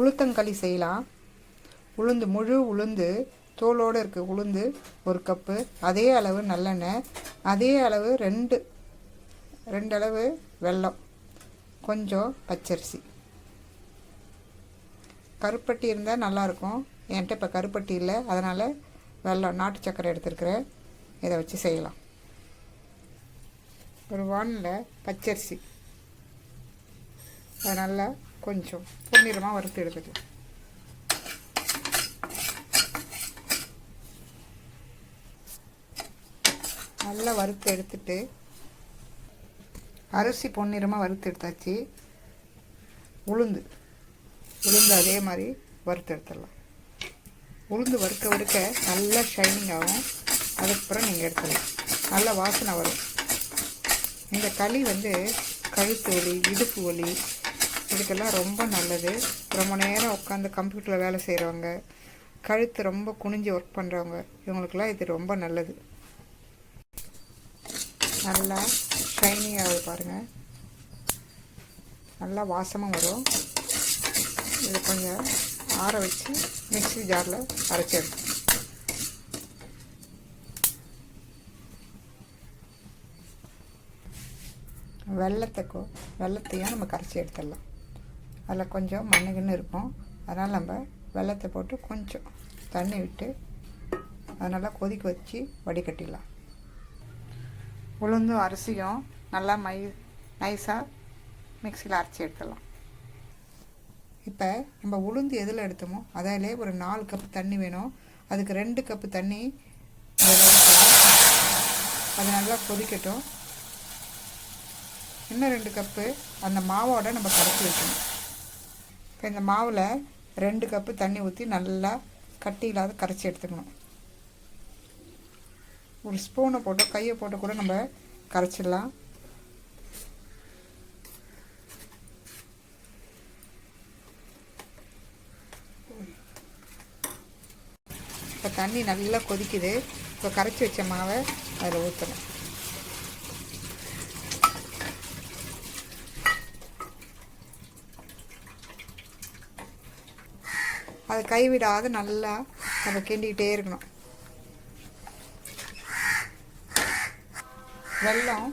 உளுத்தங்களி செய்யலாம். உளுந்து முழு உளுந்து தோலோடு இருக்க உளுந்து ஒரு கப்பு அதே அளவு நல்லெண்ணெய் அதே அளவு ரெண்டு ரெண்டு அளவு வெல்லம் கொஞ்சம் பச்சரிசி. கருப்பட்டி இருந்தால் நல்லாயிருக்கும் என்கிட்ட இப்போ கருப்பட்டி இல்லை அதனால் வெல்லம் நாட்டு சக்கரை எடுத்துருக்குறேன். இதை வச்சு செய்யலாம். ஒரு வானில் பச்சரிசி. அதை நல்லா கொஞ்சம் பொன்னிறமாக வறுத்து எடுத்துக்கலாம் நல்லா வறுத்து எடுத்துட்டு அரிசி பொன்னிறமாக வறுத்து எடுத்தாச்சு. உளுந்து உளுந்து அதே மாதிரி வறுத்து எடுத்துடலாம். உளுந்து வறுக்க வறுக்க நல்லா ஷைனிங் ஆகும். அதுக்கப்புறம் நீங்கள் எடுத்துடலாம் நல்ல வாசனை வரும். இந்த களி வந்து கழுத்து வலி இடுப்பு வலி இதுக்கெல்லாம் ரொம்ப நல்லது. ரொம்ப நேரம் உட்காந்து கம்ப்யூட்டரில் வேலை செய்கிறவங்க கழுத்து ரொம்ப குனிஞ்சு ஒர்க் பண்ணுறவங்க இவங்களுக்கெல்லாம் இது ரொம்ப நல்லது. நல்லா ஷைனிங் ஆகுது பாருங்கள் நல்லா வாசமாக வரும். இது கொஞ்சம் ஆற வச்சு மிக்ஸி ஜாரில் அரைச்சிடும் வெள்ளத்தை வெள்ளத்தையும் நம்ம கரைச்சி எடுத்துடலாம். அதில் கொஞ்சம் மண்ணுக்குன்னு இருக்கும். அதனால் நம்ம வெள்ளத்தை போட்டு கொஞ்சம் தண்ணி விட்டு அதை நல்லா கொதிக்க வச்சு வடிகட்டிடலாம். உளுந்தும் அரிசியும் நல்லா மை நைஸாக மிக்சியில் அரைச்சி எடுத்துடலாம். இப்போ நம்ம உளுந்து எதில் எடுத்தோமோ அதிலே ஒரு நாலு கப்பு தண்ணி வேணும். அதுக்கு ரெண்டு கப்பு தண்ணி அது நல்லா கொதிக்கட்டும். இன்னும் ரெண்டு கப்பு அந்த மாவோட நம்ம கரைச்சி வைக்கணும். இப்போ இந்த மாவில் ரெண்டு கப்பு தண்ணி ஊற்றி நல்லா கட்டி இல்லாத கரைச்சி எடுத்துக்கணும். ஒரு ஸ்பூனை போட்டு கையை போட்டு கூட நம்ம கரைச்சிடலாம். இப்போ தண்ணி நல்லா கொதிக்குது. இப்போ கரைச்சி வச்ச மாவை அதில் ஊற்றணும் அதை கைவிடாத நல்லா நம்ம கிண்டிக்கிட்டே இருக்கணும். வெள்ளம்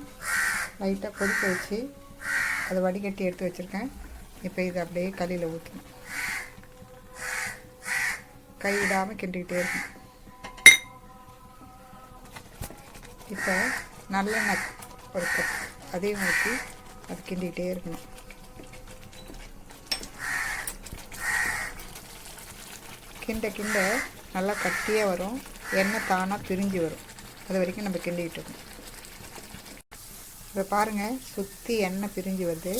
லைட்டாக கொதிக்க வச்சு அதை வடிகட்டி எடுத்து வச்சுருக்கேன். இப்போ இதை அப்படியே களியில் ஊற்றணும் கை விடாமல் கிண்டிக்கிட்டே இருக்கணும். இப்போ நல்லெண்ணெய் ஒரு கப் அதையும் ஊற்றி அது கிண்டிக்கிட்டே இருக்கணும். கிண்ட கிண்ட நல்லா கட்டியாக வரும். எண்ணெய் தானாக பிரிஞ்சு வரும். அது வரைக்கும் நம்ம கிண்டிக்கிட்டு இருக்கணும் இப்போ பாருங்கள் சுற்றி எண்ணெய் பிரிஞ்சு வருது.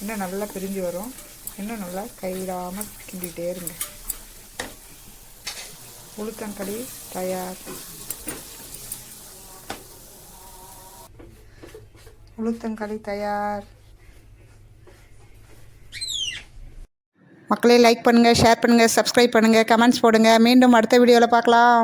இன்னும் நல்லா பிரிஞ்சு வரும். இன்னும் நல்லா கைவிடாமல் கிண்டிகிட்டே இருங்க. உளுத்தங்களி தயார். உளுத்தங்களி தயார். மக்களே லைக் பண்ணுங்கள் ஷேர் பண்ணுங்கள் சப்ஸ்கிரைப் பண்ணுங்கள் கமெண்ட்ஸ் போடுங்கள் மீண்டும் அடுத்த வீடியோவில் பார்க்கலாம்.